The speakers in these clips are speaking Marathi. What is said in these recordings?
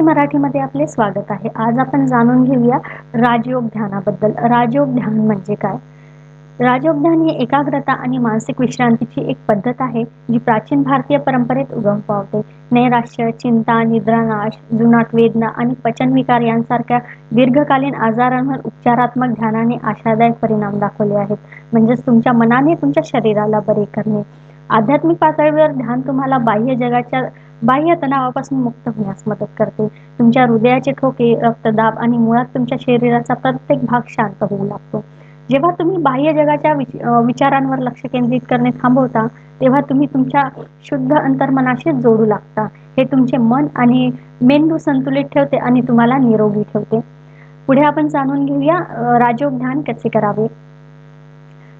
एमपीएससी मराठीमध्ये आपले स्वागत आहे. आज आपण जाणून घेऊया राजयोग ध्यानाबद्दल. राजयोग ध्यान म्हणजे काय? राजयोग ध्यान ही एकाग्रता आणि मानसिक विश्रांतीची एक पद्धत आहे जी प्राचीन भारतीय परंपरेत उगम पावते नैराश्य चिंता निद्रानाश जुनाट वेदना आणि पचनविकार यांसारख्या दीर्घकालीन आजारांवर उपचारात्मक ध्यानाने आशादायक परिणाम दाखवले आहेत. म्हणजेच तुमच्या मनाने तुमच्या शरीराला बरे करणे. आध्यात्मिक पातळीवर ध्यान तुम्हाला बाह्य जगाच्या बाह्य तणावापासून मुक्त होण्यास मदत करते. तुमच्या हृदयाचे ठोके रक्तदाब आणि मुळात तुमच्या शरीराचा प्रत्येक भाग शांत होऊ लागतो. जेव्हा तुम्ही बाह्य जगाच्या विचारांवर लक्ष केंद्रित करणे थांबवता तेव्हा तुम्ही तुमच्या शुद्ध अंतर्मनाशी जोडू लागता. हे तुमचे मन आणि मेंदू संतुलित ठेवते आणि तुम्हाला निरोगी ठेवते. पुढे आपण जाणून घेऊया राजयोग ध्यान कसे करावे?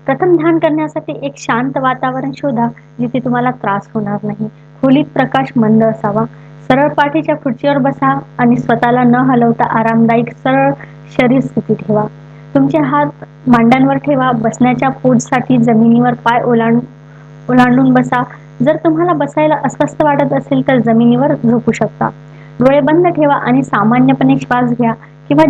प्रथम ध्यान करण्यासाठी एक शांत वातावरण शोधा जिथे तुम्हाला त्रास होणार नाही. खोलीत प्रकाश मंद असावा. सरळ पाठीच्या खुर्चीवर बसा आणि स्वतःला न हलवता आरामदायक सरळ शरीर स्थिती ठेवा. तुमचे हात मांड्यांवर ठेवा. बसण्याच्या पोटसाठी जमिनीवर पाय ओलांड ओलांडून बसा. जर तुम्हाला बसायला अस्वस्थ वाटत असेल तर जमिनीवर झोपू शकता. डोळे बंद ठेवा आणि सामान्यपणे श्वास घ्या किंवा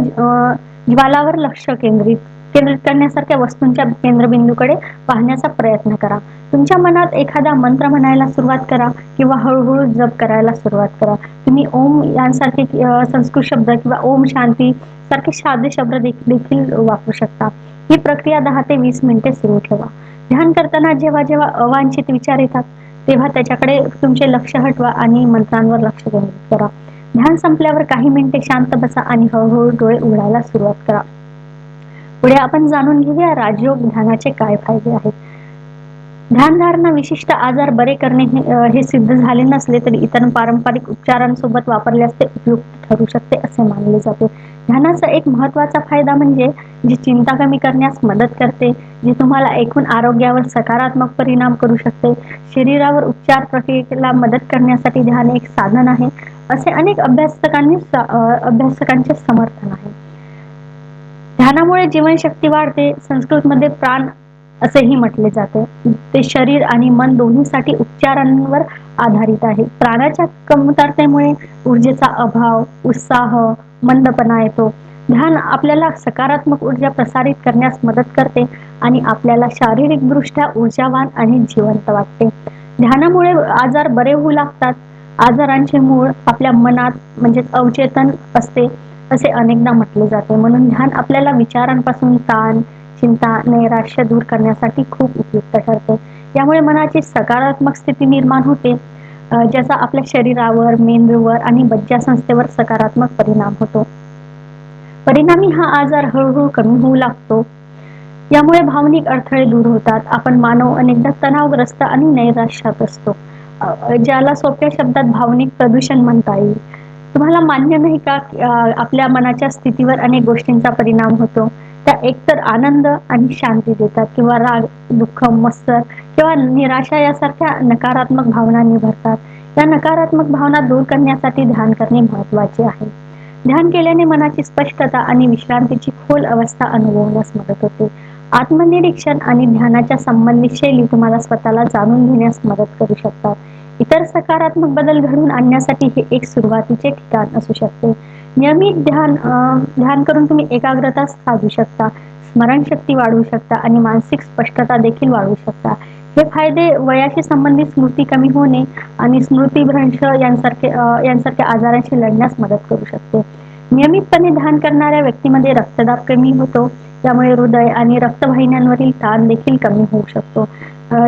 ज्वालावर लक्ष केंद्रित केंद्रित करण्यासारख्या वस्तूंच्या केंद्रबिंदूकडे पाहण्याचा प्रयत्न करा. तुमच्या मनात एखादा मंत्र म्हणायला सुरुवात करा किंवा हळूहळू जप करायला सुरुवात करा. तुम्ही ओम यांसारखे संस्कृत शब्द किंवा ओम शांती सारखे साधे शब्द देखील वापरू शकता. ही प्रक्रिया दहा ते वीस मिनिटे सुरू ठेवा. ध्यान करताना जेव्हा जेव्हा अवांछित विचार येतात तेव्हा त्याच्याकडे तुमचे लक्ष हटवा आणि मंत्रांवर लक्ष केंद्रित करा. ध्यान संपल्यावर काही मिनिटे शांत बसा आणि हळूहळू डोळे उघडायला सुरुवात करा. पुढे आपण जाणून घेऊया राजयोग ध्यानाचे काय फायदे आहेत. ध्यानधारणा विशिष्ट आजार बरे करणे हे सिद्ध झाले नसले तरी इतर पारंपरिक उपचारांसोबत वापरल्यास ते उपयुक्त ठरू शकते असे मानले जाते. ध्यानाचा एक महत्त्वाचा फायदा म्हणजे जी चिंता कमी करण्यास मदत करते जी तुम्हाला एकूण आरोग्यावर सकारात्मक परिणाम करू शकते. शरीरावर उपचार प्रक्रियेला मदत करण्यासाठी ध्यान एक साधन आहे असे अनेक अभ्यासकांनी अभ्यासकांचे समर्थन आहे. ध्यानामुळे जीवनशक्ती वाढते संस्कृतमध्ये प्राण असेही म्हटले जाते. ते शरीर आणि मन दोन्हीसाठी उपचारांवर आधारित आहे. प्राणाच्या कमतरतेमुळे ऊर्जेचा अभाव उत्साह मंदपणा येतो. ध्यान आपल्याला सकारात्मक ऊर्जा प्रसारित करण्यास मदत करते आणि आपल्याला शारीरिकदृष्ट्या ऊर्जावान आणि जिवंत वाटते. ध्यानामुळे आजार बरे होऊ लागतात. आजारांचे मूळ आपल्या मनात म्हणजे अवचेतन असते. असे अनेकदा म्हटले जाते. म्हणून ध्यान आपल्याला विचारांपासून ताण चिंता नैराश्य दूर करण्यासाठी खूप उपयुक्त ठरते. यामुळे मनाची सकारात्मक स्थिती निर्माण होते. ज्याचा आपल्या शरीरावर मेंदूवर आणि बज्जा संस्थेवर सकारात्मक परिणाम होतो. परिणामी हा आजार हळूहळू कमी होऊ लागतो. यामुळे भावनिक अडथळे दूर होतात. आपण मानव अनेकदा तणावग्रस्त आणि नैराश्यात असतो. ज्याला सोप्या शब्दात भावनिक प्रदूषण म्हणता येईल. तुम्हाला मान्य नाही का आपल्या मनाच्या स्थितीवर अनेक गोष्टींचा परिणाम होतो. त्या एकतर आनंद आणि शांती देतात किंवा राग दुःख मत्सर किंवा निराशा यासारख्या नकारात्मक भावना भरतात या नकारात्मक भावना दूर करण्यासाठी ध्यान करणे महत्त्वाचे आहे. ध्यान केल्याने मनाची स्पष्टता आणि विश्रांतीची खोल अवस्था अनुभवण्यास मदत होते. आत्मनिरीक्षण आणि ध्यानाच्या संबंधित शैली तुम्हाला स्वतःला जाणून घेण्यास मदत करू शकतात. सकारात्मक बदल घडवून आणण्यासाठी हे एक सुरुवातीचे ठिकाण असू शकते. नियमित ध्यान ध्यान करून तुम्ही एकाग्रता साधू शकता स्मरणशक्ती वाढवू शकता आणि मानसिक स्पष्टता देखील वाढवू शकता. हे फायदे वयाशी संबंधित स्मृती कमी होणे आणि स्मृतीभ्रंश यांसारखे यांसारख्या आजारांशी लढण्यास मदत करू शकते. नियमितपणे ध्यान करणाऱ्या व्यक्तीमध्ये रक्तदाब कमी होतो त्यामुळे हृदय आणि रक्तवाहिन्यांवरील ताण देखील कमी होऊ शकतो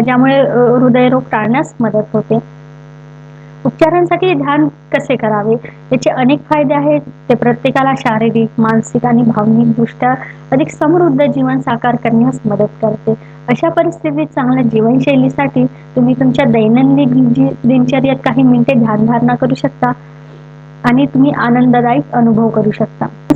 ज्यामुळे हृदयरोग टाळण्यास मदत होते. उपचारांसाठी ध्यान कसे करावे? याचे अनेक फायदे आहेत. ते प्रत्येकाला शारीरिक मानसिक आणि भावनिक दृष्ट्या अधिक समृद्ध जीवन साकार करण्यास मदत करते. अशा परिस्थितीत चांगल्या जीवनशैलीसाठी तुम्ही तुमच्या दैनंदिन दिनचर्यात काही मिनिटे ध्यानधारणा करू शकता आणि तुम्ही आनंददायी अनुभव करू शकता.